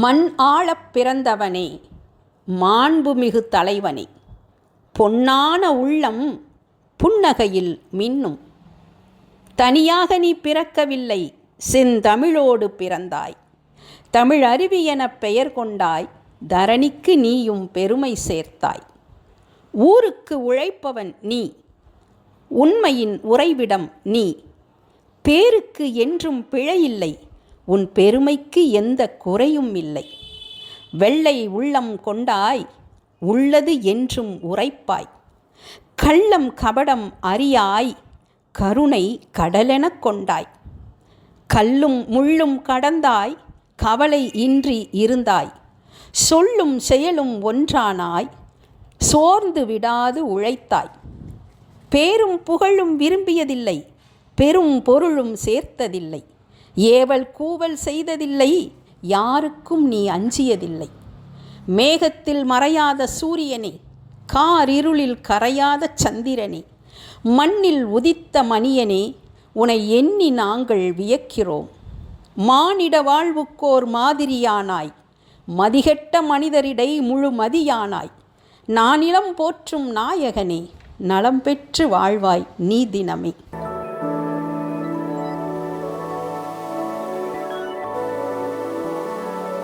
மண் ஆளப் பிறந்தவனே மாண்புமிகு தலைவனே. பொன்னான உள்ளம் புன்னகையில் மின்னும். தனியாக நீ பிறக்கவில்லை செந்தமிழோடு பிறந்தாய். தமிழ் அருவி எனப் பெயர் கொண்டாய் தரணிக்கு நீயும் பெருமை சேர்த்தாய். ஊருக்கு உழைப்பவன் நீ உண்மையின் உறைவிடம் நீ. பேருக்கு என்றும் பிழையில்லை உன் பெருமைக்கு எந்த குறையும் இல்லை. வெள்ளை உள்ளம் கொண்டாய் உள்ளது என்றும் உரைப்பாய். கள்ளம் கபடம் அறியாய் கருணை கடலெனக் கொண்டாய். கல்லும் முள்ளும் கடந்தாய் கவலை இன்றி இருந்தாய். சொல்லும் செயலும் ஒன்றானாய் சோர்ந்து விடாது உழைத்தாய். பேரும் புகழும் விரும்பியதில்லை பெரும் பொருளும் சேர்த்ததில்லை. ஏவல் கூவல் செய்ததில்லை யாருக்கும் நீ அஞ்சியதில்லை. மேகத்தில் மறையாத சூரியனே காரிருளில் கரையாத சந்திரனே மண்ணில் உதித்த மணியனே உனை எண்ணி நாங்கள் வியக்கிறோம். மானிட வாழ்வுக்கோர் மாதிரியானாய் மதிகெட்ட மனிதரிடை முழு மதியானாய் நானிலம் போற்றும் நாயகனே நலம் பெற்று வாழ்வாய் நீ தினமே.